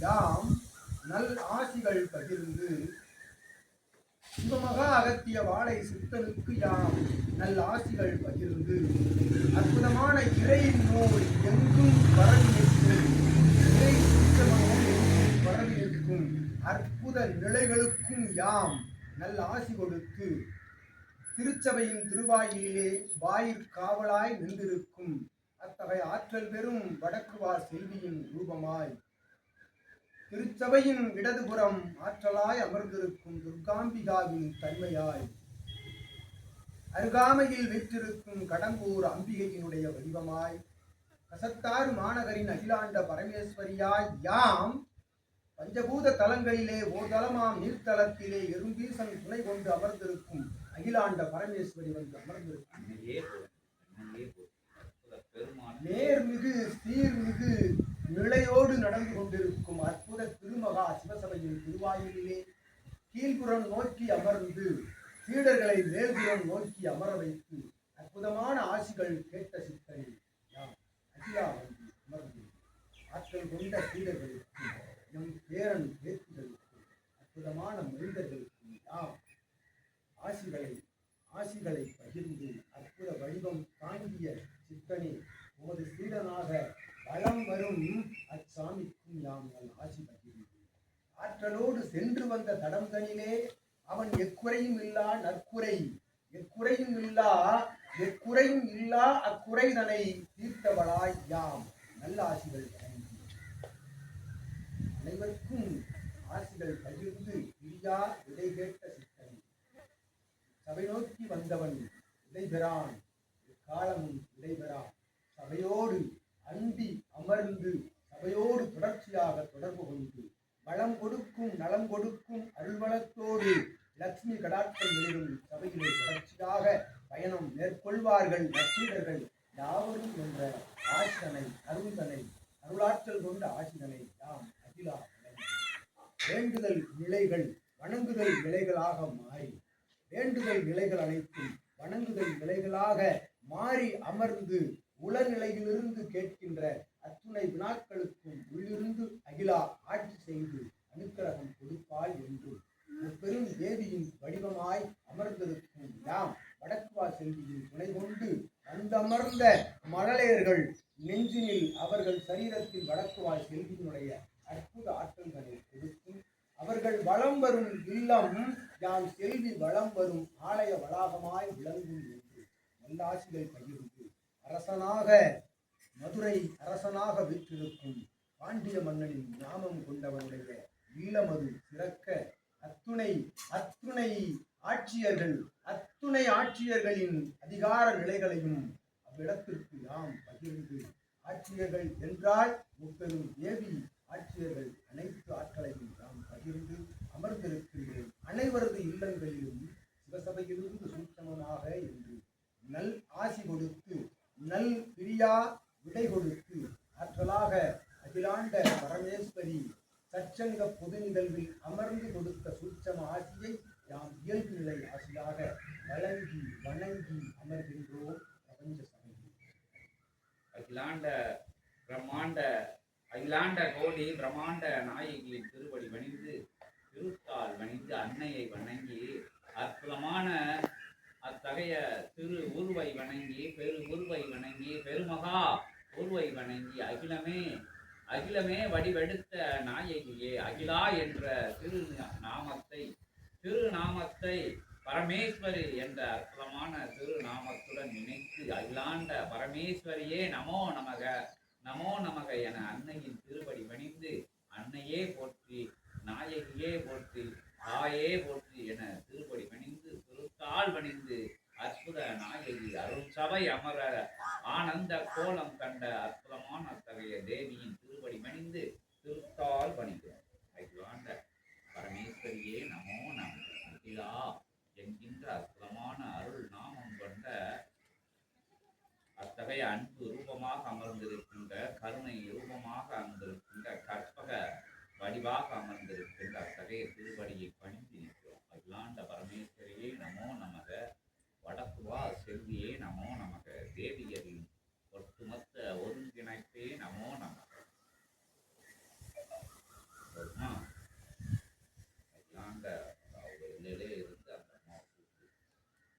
யாம் நல் ஆசிகள் பகிர்ந்து சிவமகா அகத்திய வாழை சித்தனுக்கு யாம் நல் ஆசிகள் பகிர்ந்து அற்புதமான இறையின் நோய் எங்கும் பரவி நிற்கும். இறை எங்கும் பரவி நிற்கும். அற்புத நிலைகளுக்கும் யாம் நல் ஆசி கொடுத்து திருச்சபையின் திருவாயிலே வாயிற் காவலாய் நின்றிருக்கும். அத்தகைய ஆற்றல் பெறும் வடக்குவார் செல்வியின் ரூபமாய் திருச்சபையின் இடதுபுறம் ஆற்றலாய் அமர்ந்திருக்கும் துர்காம்பிகாவின் தன்மையாய். அருகாமையில் வீற்றிருக்கும் கடம்பூர் அம்பிகையினுடைய வடிவமாய். கசத்தாறு மாநகரின் அகிலாண்ட பரமேஸ்வரியாய் யாம் பஞ்சபூத தலங்களிலே ஓர் தலமாம் நீர்த்தலத்திலே எறும்பீசன் துணை கொண்டு அமர்ந்திருக்கும் அகிலாண்ட பரமேஸ்வரி வந்து அமர்ந்திருக்கும். நேர்மிகு சீர்மிகு கீழ்புறம் நோக்கி அமர்ந்து சீடர்களை மேல்புறம் நோக்கி அமர வைத்து அற்புதமான ஆசிகள் கேட்ட சித்தரை நாம் அகிலா வந்து அமர்ந்து ஆற்றல் கொண்ட சீடர்களுக்கு நம் பேரன் பேத்திகளுக்கு அற்புதமான மனிதர்களுக்கு யாம் ஆசிகளை ஆசிகளை பகிர்ந்து அற்புத வடிவம் தாங்கிய சித்தனே உமது சீடனாக வளம் வரும் அச்சாமிக்கும் யாம் நல் ஆசி பகிர்ந்து. ஆற்றலோடு சென்று வந்த தடம்தனிலே அவன் எக்குறையும் இல்லா நற்குறை. எக்குறையும் இல்லா எக்குறையும் இல்லா அக்குறைதனை தீர்த்தவளாய் யாம். நல்ல ஆசிகள் அனைவருக்கும் ஆசிகள் பகிர்ந்து பிரியா விடை கேட்ட சித்தன். சபை நோக்கி வந்தவன் விடைபெறான் காலமும் விடைபெறான் சபையோடு அண்டி அமர்ந்து சபையோடு தொடர்ச்சியாக தொடர்பு கொண்டு வளம் கொடுக்கும் நலம் கொடுக்கும் அருள்வளத்தோடு லட்சுமி கடாட்சம் எழுதும் சபையிலே தொடர்ச்சியாக பயணம் மேற்கொள்வார்கள் லட்சீடர்கள் யாவரும் என்ற ஆசிரனை அருந்தனை அருளாற்றல் கொண்ட ஆசிரனை யாம் அகிலா வேண்டுதல் நிலைகள் வணங்குதல் நிலைகளாக மாறி வேண்டுதல் நிலைகள் அனைத்தும் வணங்குதல் நிலைகளாக மாறி அமர்ந்து உளநிலையிலிருந்து கேட்கின்ற அத்துணை வினாக்களுக்கும் உள்ளிருந்து அகிலா ஆட்சி செய்து அனுக்கிரகம் கொடுப்பாள் என்று. பெரும் தேவியின் வடிவமாய் அமர்ந்திருக்கும் யாம் வடக்குவா செல்வியின் துணை கொண்டு வந்தமர்ந்த மழலையர்கள் நெஞ்சினில் அவர்கள் சரீரத்தில் வடக்குவாய் செல்வியினுடைய அற்புத ஆற்றல்களை கொடுக்கும். அவர்கள் வலம் வரும் இல்லம் யாம் செல்வி வலம் வரும் ஆலய வளாகமாய் விளங்கும் என்று. நல்லாசிகள் பகிரும். அரசனாக மதுரை அரசனாக வீற்றிருக்கும் பாண்டிய மன்னனின் நாமம் கொண்டவனுடைய ஈழமது சிறக்க அத்துணை அத்துணை ஆட்சியர்கள் அத்துணை ஆட்சியர்களின் அதிகார நிலைகளையும் அவ்விடத்திற்கு நாம் பகிர்ந்து ஆட்சியர்கள் என்றால் முப்பெரும் தேவி ஆட்சியர்கள் அனைத்து ஆட்களையும் நாம் பகிர்ந்து அமர்ந்திருக்கின்றேன். அனைவரது இல்லங்களிலும் சிவசபையிலிருந்து சூட்சமமாக என்று நல் ஆசி கொடுத்து நல் பிரியா விடை கொடுத்து ஆற்றலாக அகிலாண்ட பரமேஸ்வரி சச்சங்க பொது நிகழ்வில் அமர்ந்து கொடுத்த சூட்சம ஆசியை யாம் இயல்பு நிலை ஆசியாக வழங்கி வணங்கி அமர்கின்றோம் பிரபஞ்ச சமயம் அகிலாண்ட பிரம்மாண்ட அகிலாண்ட கோடி பிரம்மாண்ட நாயகியின் திருவடி வணிந்து திருத்தால் வணிந்து அன்னையை வணங்கி அகைய திரு உருவை வணங்கி பெரு ஊர்வை வணங்கி பெருமகா உருவை வணங்கி அகிலமே அகிலமே வடிவெடுத்த நாயகியே அகிலா என்ற திரு நாமத்தை திருநாமத்தை பரமேஸ்வரி என்ற அற்புதமான திருநாமத்துடன் நினைத்து அகிலாண்ட பரமேஸ்வரியே நமோ நமக நமோ நமக என அன்னையின் திருவடி வணிந்து அன்னையே போற்றி நாயகியே போற்றி தாயே போற்றி என திருப்படி பணிந்து திருத்தாள் பணிந்து சபை அமர ஆனந்த கோலம் கண்ட அற்புதமான அத்தகைய தேவியின் திருப்படி மணிந்து திருத்தால் பணிகிறோம். அகிலாண்ட பரமேஸ்வரியே நமோ நம அகிலா என்கின்ற அற்புதமான அருள் நாமம் கொண்ட அத்தகைய அன்பு ரூபமாக அமர்ந்திருக்கின்ற கருணை ரூபமாக அமர்ந்திருக்கின்ற கற்பக வடிவாக அமர்ந்திருக்கின்ற அத்தகைய திருவடியை பணிந்து